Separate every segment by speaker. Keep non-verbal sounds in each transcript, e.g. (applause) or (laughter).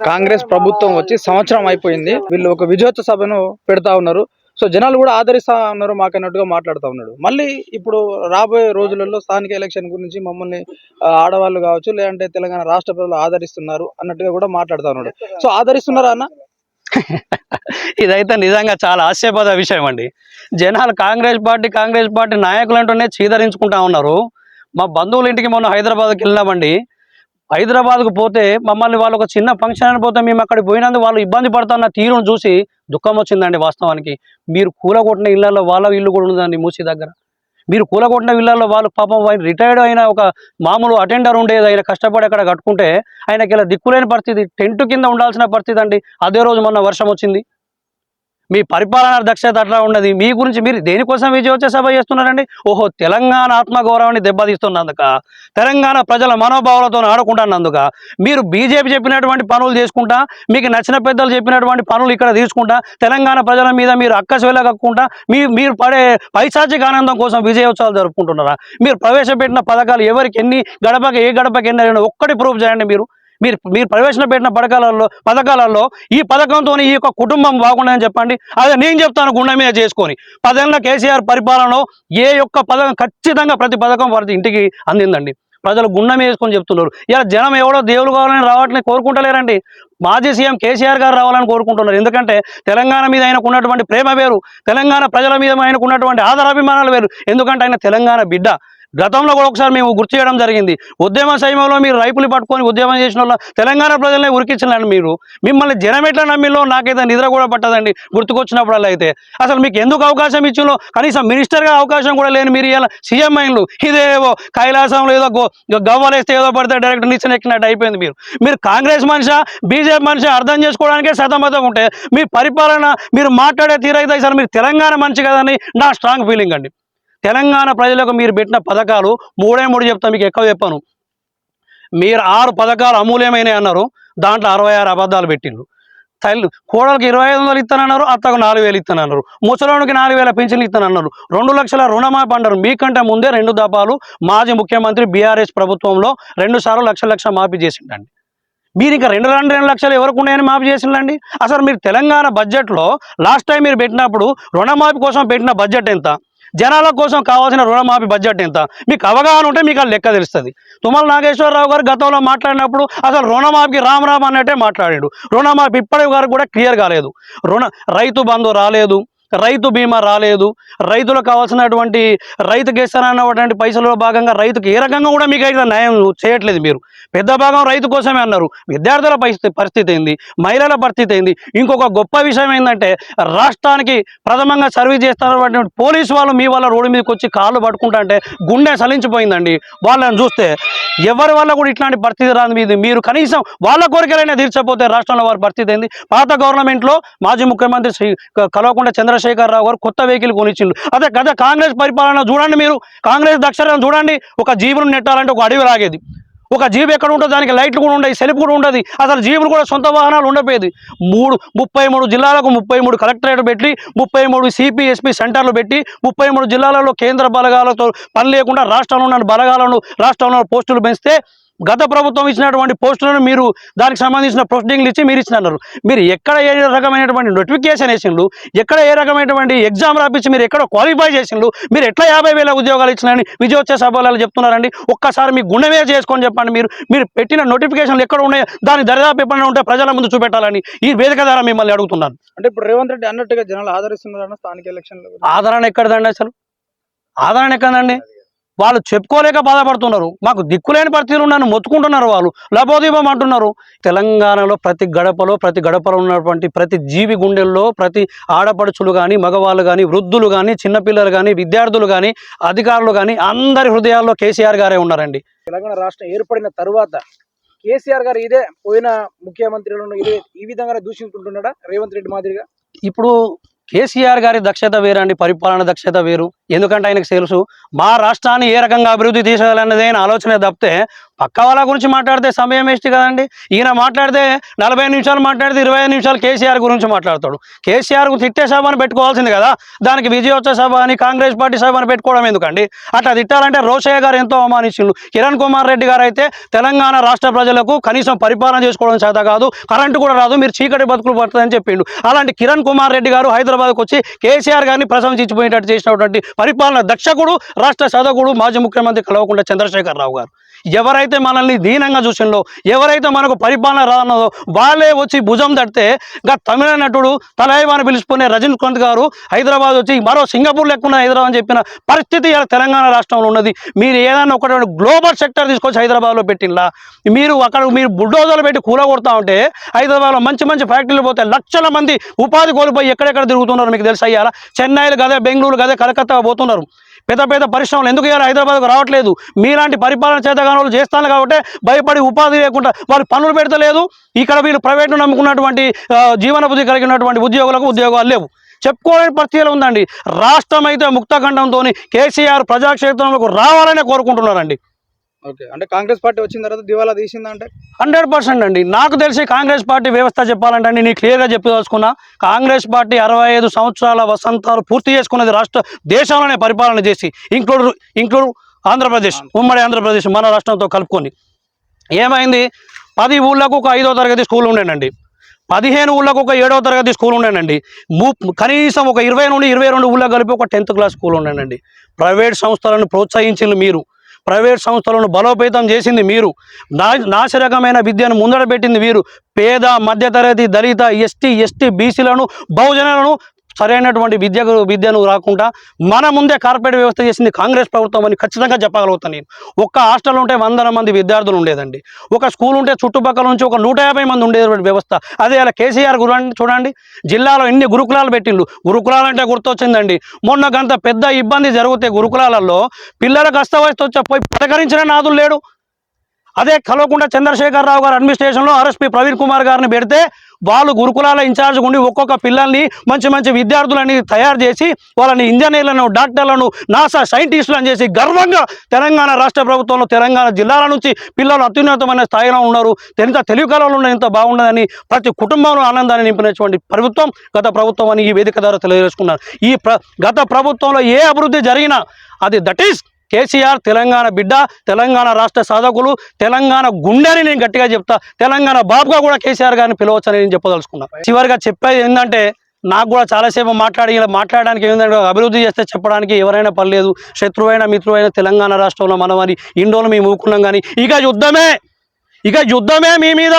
Speaker 1: కాంగ్రెస్ ప్రభుత్వం వచ్చి సంవత్సరం అయిపోయింది. వీళ్ళు ఒక విజయోత్సవ సభను పెడతా ఉన్నారు. సో జనాలు కూడా ఆదరిస్తా ఉన్నారు మాకు అన్నట్టుగా మాట్లాడుతూ ఉన్నాడు. మళ్ళీ ఇప్పుడు రాబోయే రోజులలో స్థానిక ఎలక్షన్ గురించి మమ్మల్ని ఆడవాళ్ళు కావచ్చు లేదంటే తెలంగాణ రాష్ట్ర ప్రజలు ఆదరిస్తున్నారు అన్నట్టుగా కూడా మాట్లాడుతూ ఉన్నాడు. సో ఆదరిస్తున్నారా అన్న? (laughs)
Speaker 2: ఇదైతే నిజంగా చాలా ఆశ్చర్యపద విషయం అండి. జనాలు కాంగ్రెస్ పార్టీ కాంగ్రెస్ పార్టీ నాయకులు అంటూనే చీదరించుకుంటా ఉన్నారు. మా బంధువుల ఇంటికి మొన్న హైదరాబాద్కి వెళ్ళినామండి. హైదరాబాద్కు పోతే మమ్మల్ని వాళ్ళు ఒక చిన్న ఫంక్షన్ అని పోతే మేము అక్కడికి పోయినందుకు వాళ్ళు ఇబ్బంది పడుతున్న తీరును చూసి దుఃఖం వచ్చిందండి వాస్తవానికి. మీరు కూలగొట్టిన ఇళ్ళలో వాళ్ళ ఇల్లు కూడా ఉందండి మూసి దగ్గర. మీరు కూలగొట్టిన ఇళ్ళలో వాళ్ళు పాపం ఆయన రిటైర్డ్ అయిన ఒక మామూలు అటెండర్ ఉండేది. ఆయన కష్టపడి అక్కడ కట్టుకుంటే ఆయనకి ఇలా దిక్కులేని పరిస్థితి టెంట్ కింద ఉండాల్సిన పరిస్థితి అండి. అదే రోజు మొన్న వర్షం వచ్చింది. మీ పరిపాలన దక్షత అట్లా ఉన్నది. మీ గురించి మీరు దేనికోసం విజయోత్సవ సభ చేస్తున్నారండి? ఓహో తెలంగాణ ఆత్మగౌరవాన్ని దెబ్బతీస్తున్నందుక తెలంగాణ ప్రజల మనోభావాలతో ఆడుకుంటున్నందుక మీరు బీజేపీ చెప్పినటువంటి పనులు చేసుకుంటా మీకు నచ్చిన పెద్దలు చెప్పినటువంటి పనులు ఇక్కడ తీసుకుంటా తెలంగాణ ప్రజల మీద మీరు అక్కసు కక్కుంటా మీ మీరు పడే పైశాచిక ఆనందం కోసం విజయోత్సవాలు జరుపుకుంటున్నారా? మీరు ప్రవేశపెట్టిన పథకాలు ఎవరికి ఎన్ని గడపకి ఏ గడపకి ఎన్ని ఒక్కటి ప్రూఫ్ చేయండి మీరు. మీరు మీరు ప్రవేశపెట్టిన పథకాలలో పథకాలలో ఈ పథకంతో ఈ యొక్క కుటుంబం బాగుండదని చెప్పండి. అదే నేను చెప్తాను గుండె మీద చేసుకొని. పదేళ్ళ కేసీఆర్ పరిపాలనలో ఏ యొక్క పథకం ఖచ్చితంగా ప్రతి పథకం వారి ఇంటికి అందిందండి. ప్రజలు గుండె వేసుకొని చెప్తున్నారు. ఇలా జనం ఎవడో దేవుడు కావాలని రావాలని కోరుకుంటలేరండి. మాజీ సీఎం కేసీఆర్ గారు రావాలని కోరుకుంటున్నారు. ఎందుకంటే తెలంగాణ మీద ఆయనకు ఉన్నటువంటి ప్రేమ వేరు. తెలంగాణ ప్రజల మీద ఆయనకు ఉన్నటువంటి ఆదరాభిమానాలు వేరు. ఎందుకంటే ఆయన తెలంగాణ బిడ్డ. గతంలో కూడా ఒకసారి మేము గుర్తు చేయడం జరిగింది. ఉద్యమ సమయంలో మీరు రైపులు పట్టుకొని ఉద్యమం చేసిన తెలంగాణ ప్రజలనే ఉరికించలేండి మీరు. మిమ్మల్ని జనం ఎట్లా నమ్మిలో నాకైతే నిద్ర కూడా పట్టదండి. గుర్తుకొచ్చినప్పుడల్లా అయితే. అసలు మీకు ఎందుకు అవకాశం ఇచ్చిందో కనీసం మినిస్టర్గా అవకాశం కూడా లేని మీరు ఇలా సీఎం అయిన్లు. ఇదేవో కైలాసంలో ఏదో గవ్వలేస్తే ఏదో పడితే డైరెక్ట్ నిచ్చెన ఎక్కినట్టు అయిపోయింది మీరు. మీరు కాంగ్రెస్ మనిషి? బీజేపీ మనిషి? అర్థం చేసుకోవడానికే సతమతం ఉంటే మీ పరిపాలన మీరు మాట్లాడే తీరైతే సార్ మీరు తెలంగాణ మనిషి కదని నా స్ట్రాంగ్ ఫీలింగ్ అండి. తెలంగాణ ప్రజలకు మీరు పెట్టిన పథకాలు మూడే మూడు చెప్తా మీకు ఎక్కువ చెప్పాను. మీరు ఆరు పథకాలు అమూల్యమైనవి అన్నారు దాంట్లో అరవై ఆరు అబద్ధాలు పెట్టిండ్రు. తల్లి కోడలకు ఇరవై ఐదు వందలు ఇస్తానన్నారు అత్తకు నాలుగు వేలు ఇస్తానన్నారు ముసలోనికి నాలుగు వేల పెన్షన్లు ఇస్తానన్నారు రెండు లక్షల రుణమాఫీ అన్నారు మీకంటే ముందే రెండు దఫాలు మాజీ ముఖ్యమంత్రి బీఆర్ఎస్ ప్రభుత్వంలో రెండు సార్లు లక్ష లక్ష మాఫీ చేసిండండి. మీరు ఇంకా రెండు రెండు రెండు లక్షలు ఎవరికి ఉన్నాయని మాఫీ చేసిండండి? అసలు మీరు తెలంగాణ బడ్జెట్లో లాస్ట్ టైం మీరు పెట్టినప్పుడు రుణమాఫీ కోసం పెట్టిన బడ్జెట్ ఎంత? జనాల కోసం కావాల్సిన రుణమాఫీ బడ్జెట్ ఎంత? మీకు అవగాహన ఉంటే మీకు ఆ లెక్క తెలుస్తుంది. తుమ్మల నాగేశ్వరరావు గారు గతంలో మాట్లాడినప్పుడు అసలు రుణమాఫీకి రామ్ అన్నట్టే మాట్లాడాడు. రుణమాఫీ ఇప్పటి వరకు కూడా క్లియర్ కాలేదు. రుణ రైతు బంధు రాలేదు. రైతు బీమా రాలేదు. రైతులకు కావాల్సినటువంటి రైతుకి ఇస్తానన్నటువంటి పైసలలో భాగంగా రైతుకు ఏ రకంగా కూడా మీకు అయితే న్యాయం చేయట్లేదు మీరు. పెద్ద భాగం రైతు కోసమే అన్నారు. విద్యార్థుల పరిస్థితి పరిస్థితి ఏంది? మహిళల పరిస్థితి ఏంది? ఇంకొక గొప్ప విషయం ఏంటంటే రాష్ట్రానికి ప్రథమంగా సర్వీస్ చేస్తున్నటువంటి పోలీసు వాళ్ళు మీ వాళ్ళ రోడ్డు మీదకి వచ్చి కాళ్ళు పట్టుకుంటా అంటే గుండె సలించిపోయిందండి. వాళ్ళని చూస్తే ఎవరి వల్ల కూడా ఇట్లాంటి పరిస్థితి రాదు మీది? మీరు కనీసం వాళ్ళ కోరికలైనా తీర్చకపోతే రాష్ట్రంలో వారి పరిస్థితి ఏంది? పాత గవర్నమెంట్లో మాజీ ముఖ్యమంత్రి శ్రీ చంద్రశేఖర్ కల్వకుంట్ల చంద్రశేఖరరావు గారు కొత్త వెహికల్ కొనిచ్చిండు అదే గత కాంగ్రెస్ పరిపాలన చూడండి మీరు. కాంగ్రెస్ దక్షరణ చూడండి. ఒక జీవును నెట్టాలంటే ఒక అడవి లాగేది. ఒక జీబు ఎక్కడ ఉంటుంది? దానికి లైట్లు కూడా ఉండేవి సెల్ఫ్ కూడా ఉండదు. అసలు జీబులు కూడా సొంత వాహనాలు ఉండపోయేది. మూడు ముప్పై మూడు జిల్లాలకు ముప్పై మూడు కలెక్టరేట్ పెట్టి ముప్పై మూడు సిపిఎస్పి సెంటర్లు పెట్టి ముప్పై మూడు జిల్లాలలో కేంద్ర బలగాలతో పని లేకుండా రాష్ట్రంలో ఉన్న బలగాలను రాష్ట్రంలో పోస్టులు పెంచితే గత ప్రభుత్వం ఇచ్చినటువంటి పోస్టులను మీరు దానికి సంబంధించిన ప్రొసీడింగ్లు ఇచ్చి మీరు ఇచ్చినారు మీరు ఎక్కడ ఏ రకమైనటువంటి నోటిఫికేషన్ వేసిండ్రు ఎక్కడ ఏ రకమైనటువంటి ఎగ్జామ్ రాపించి మీరు ఎక్కడ క్వాలిఫై చేసిండ్రు మీరు ఎట్లా యాభై వేల ఉద్యోగాలు ఇచ్చినారని విజయోత్సవ సభలలో చెప్తున్నారండి. ఒక్కసారి మీ గుండె మీద చేసుకొని చెప్పండి మీరు. మీరు పెట్టిన నోటిఫికేషన్లు ఎక్కడ ఉన్నాయో దాని దరిదాపు ఎప్పుడైనా ఉంటే ప్రజల ముందు చూపెట్టాలని ఈ వేదిక ద్వారా మిమ్మల్ని అడుగుతున్నాను.
Speaker 1: అంటే ఇప్పుడు రేవంత్ రెడ్డి అన్నట్టుగా జనాలు ఆదరిస్తున్నారన్న స్థానిక ఎలక్షన్లో
Speaker 2: ఆదరణ ఎక్కడదండి అసలు? ఆదరణ ఎక్కడండి వాళ్ళు చెప్పుకోలేక బాధపడుతున్నారు. మాకు దిక్కులేని పరిస్థితులు నన్ను మొత్తుకుంటున్నారు వాళ్ళు. లబోదీపం అంటున్నారు. తెలంగాణలో ప్రతి గడపలో ప్రతి గడపలో ఉన్నటువంటి ప్రతి జీవి గుండెల్లో ప్రతి ఆడపడుచులు కానీ మగవాళ్ళు కానీ వృద్ధులు కానీ చిన్నపిల్లలు కానీ విద్యార్థులు కానీ అధికారులు కానీ అందరి హృదయాల్లో కేసీఆర్ గారే ఉన్నారండి.
Speaker 1: తెలంగాణ రాష్ట్రం ఏర్పడిన తరువాత కేసీఆర్ గారు ఇదే పోయిన ముఖ్యమంత్రులను ఇదే ఈ విధంగా దూషించుకుంటున్నాడా రేవంత్ రెడ్డి మాదిరిగా?
Speaker 2: ఇప్పుడు కేసీఆర్ గారి దక్షత వేరండి పరిపాలన దక్షత వేరు. ఎందుకంటే ఆయనకు తెలుసు మా రాష్ట్రాన్ని ఏ రకంగా అభివృద్ధి తీసుకోవాలన్నదే ఆలోచన తప్పితే పక్క వాళ్ళ గురించి మాట్లాడితే సమయం వేస్ట్ కదండి. ఈయన మాట్లాడితే నలభై నిమిషాలు మాట్లాడితే ఇరవై ఐదు నిమిషాలు కేసీఆర్ గురించి మాట్లాడతాడు. కేసీఆర్కు తిట్టే సభ అని పెట్టుకోవాల్సింది కదా దానికి విజయోత్సవ సభ అని కాంగ్రెస్ పార్టీ సభ అని పెట్టుకోవడం ఎందుకండి? అట్లా తిట్టాలంటే రోషయ్య గారు ఎంతో అవమానించిండు కిరణ్ కుమార్ రెడ్డి గారు అయితే తెలంగాణ రాష్ట్ర ప్రజలకు కనీసం పరిపాలన చేసుకోవడం చేత కాదు కరెంటు కూడా రాదు మీరు చీకటి బతుకులు పడుతుందని చెప్పిండు. అలాంటి కిరణ్ కుమార్ రెడ్డి గారు హైదరాబాద్కు వచ్చి కేసీఆర్ గారిని ప్రశంసించిపోయేటట్టు చేసినటువంటి పరిపాలన దక్షకుడు రాష్ట్ర సాధకుడు మాజీ ముఖ్యమంత్రి కలవకుండా చంద్రశేఖర్ రావు గారు. ఎవరైతే మనల్ని దీనంగా చూసిండో ఎవరైతే మనకు పరిపాలన రానదో వాళ్ళే వచ్చి భుజం తడితే గా తమిళ నటుడు తలైవాని పిలుచుకునే రజనీకాంత్ గారు హైదరాబాద్ వచ్చి మరో సింగపూర్ లేకుండా హైదరాబాద్ అని చెప్పిన పరిస్థితి ఇలా తెలంగాణ రాష్ట్రంలో ఉన్నది. మీరు ఏదైనా ఒకటి గ్లోబల్ సెక్టర్ తీసుకొచ్చి హైదరాబాద్లో పెట్టిండ్లా? మీరు అక్కడ మీరు బుల్డోజర్లు పెట్టి కూలగొడతా ఉంటే హైదరాబాద్లో మంచి మంచి ఫ్యాక్టరీలు పోతే లక్షల మంది ఉపాధి కోల్పోయి ఎక్కడెక్కడ తిరుగుతున్నారు మీకు తెలుసు అయ్యారా చెన్నైలు గదే బెంగళూరు గదే కలకత్తా పోతున్నారు. పెద్ద పెద్ద పరిశ్రమలు ఎందుకు ఇవాళ హైదరాబాద్కు రావట్లేదు. మీలాంటి పరిపాలన చేతగాని వాళ్ళు చేస్తాను కాబట్టి భయపడి ఉపాధి లేకుండా వాళ్ళు పనులు పెడతలేదు. ఇక్కడ వీళ్ళు ప్రైవేట్ను నమ్ముకున్నటువంటి జీవనబుద్ధి కలిగినటువంటి ఉద్యోగులకు ఉద్యోగాలు లేవు. చెప్పుకోలేని పరిస్థితిలో ఉందండి. రాష్ట్రం అయితే ముక్తఖండంతో కేసీఆర్ ప్రజాక్షేత్రంలోకి రావాలనే కోరుకుంటున్నారండి.
Speaker 1: ఓకే. అంటే కాంగ్రెస్ పార్టీ వచ్చిన తర్వాత దివాలా తీసిందంటే
Speaker 2: హండ్రెడ్ పర్సెంట్ అండి. నాకు తెలిసి కాంగ్రెస్ పార్టీ వ్యవస్థ చెప్పాలంటే అండి నేను క్లియర్గా చెప్పదలుచుకున్నా కాంగ్రెస్ పార్టీ అరవై ఐదు సంవత్సరాల వసంతాలు పూర్తి చేసుకున్నది రాష్ట్ర దేశంలోనే పరిపాలన చేసి ఇంక్లూడ్ ఇంక్లూడ్ ఆంధ్రప్రదేశ్ ఉమ్మడి ఆంధ్రప్రదేశ్ మన రాష్ట్రంతో కలుపుకొని. ఏమైంది? పది ఊళ్ళకు ఒక ఐదో తరగతి స్కూల్ ఉండేనండి. పదిహేను ఊళ్ళకు ఒక ఏడో తరగతి స్కూల్ ఉండేనండి. ము కనీసం ఒక ఇరవై నుండి ఇరవై రెండు ఊళ్ళో కలిపి ఒక టెన్త్ క్లాస్ స్కూల్ ఉండేనండి. ప్రైవేట్ సంస్థలను ప్రోత్సహించింది మీరు. ప్రైవేట్ సంస్థలను బలోపేతం చేసింది మీరు. నా నాశరకమైన విద్యను ముందడబెట్టింది మీరు పేద మధ్యతరగతి దళిత ఎస్టీ ఎస్టీ బీసీలను బహుజనులను సరైనటువంటి విద్యకు విద్యను రాకుండా మన ముందే కార్పొరేట్ వ్యవస్థ చేసింది కాంగ్రెస్ ప్రభుత్వం అని ఖచ్చితంగా చెప్పగలుగుతాను నేను. ఒక్క హాస్టల్ ఉంటే వందల మంది విద్యార్థులు ఉండేదండి. ఒక స్కూల్ ఉంటే చుట్టుపక్కల నుంచి ఒక నూట యాభై మంది ఉండేటువంటి వ్యవస్థ. అదే అలా కేసీఆర్ గురు చూడండి జిల్లాలో ఎన్ని గురుకులాలు పెట్టిండు. గురుకులాలు అంటే గుర్తొచ్చిందండి. మొన్న గంత పెద్ద ఇబ్బంది జరిగితే గురుకులాలలో పిల్లలకు అస్తవయస్సు వచ్చా పోయి పలకరించిన నాదులు లేడు. అదే కలవకుండా చంద్రశేఖర్ రావు గారు అడ్మినిస్ట్రేషన్లో ఆర్ఎస్పీ ప్రవీణ్ కుమార్ గారిని పెడితే వాళ్ళు గురుకులాల ఇన్ఛార్జ్ ఉండి ఒక్కొక్క పిల్లల్ని మంచి మంచి విద్యార్థులని తయారు చేసి వాళ్ళని ఇంజనీర్లను డాక్టర్లను నాసా సైంటిస్టులను చేసి గర్వంగా తెలంగాణ రాష్ట్ర ప్రభుత్వంలో తెలంగాణ జిల్లాల నుంచి పిల్లలు అత్యున్నతమైన స్థాయిలో ఉన్నారు. ఎంత తెలివి కళలు ఉన్న ఎంత బాగున్నదని ప్రతి కుటుంబంలో ఆనందాన్ని నింపినటువంటి ప్రభుత్వం గత ప్రభుత్వం అని ఈ వేదిక ద్వారా తెలియజేసుకున్నారు. ఈ ప్ర గత ప్రభుత్వంలో ఏ అభివృద్ధి జరిగినా అది దట్ ఈస్ కేసీఆర్ తెలంగాణ బిడ్డ తెలంగాణ రాష్ట్ర సాధకులు తెలంగాణ గుండెని నేను గట్టిగా చెప్తా తెలంగాణ బాబుగా కూడా కేసీఆర్ గారిని పిలవచ్చని నేను చెప్పదలుచుకున్నా. చివరిగా చెప్పేది ఏంటంటే నాకు కూడా చాలాసేపు మాట్లాడి ఇలా మాట్లాడడానికి ఏంటంటే అభివృద్ధి చేస్తే చెప్పడానికి ఎవరైనా పర్లేదు శత్రువైన మిత్రువైన తెలంగాణ రాష్ట్రంలో మనమని ఇండోలు మేము ఊకున్నాం కానీ ఇక యుద్ధమే! ఇక యుద్ధమే మీ మీద!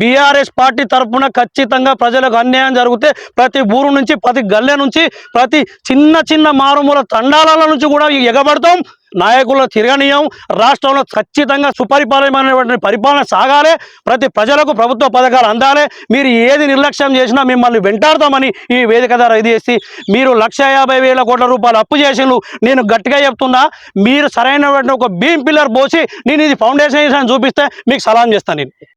Speaker 2: బీఆర్ఎస్ పార్టీ తరఫున ఖచ్చితంగా ప్రజలకు అన్యాయం జరిగితే ప్రతి ఊరు నుంచి ప్రతి గల్లె నుంచి ప్రతి చిన్న చిన్న మారుమూల తండాల నుంచి కూడా ఎగబడతాం. నాయకులను తిరగనీయం రాష్ట్రంలో ఖచ్చితంగా సుపరిపాలనమైనటువంటి పరిపాలన సాగాలి ప్రతి ప్రజలకు ప్రభుత్వ పథకాలు అందాలి. మీరు ఏది నిర్లక్ష్యం చేసినా మిమ్మల్ని వెంటాడతామని ఈ వేదిక ద్వారా ఇది చేసి మీరు లక్ష యాభై వేల కోట్ల రూపాయలు అప్పు చేసిండ్రు. నేను గట్టిగా చెప్తున్నా మీరు సరైనటువంటి ఒక బీమ్ పిల్లర్ పోసి నేను ఇది ఫౌండేషన్ చూపిస్తే మీకు సలాం చేస్తాను నేను.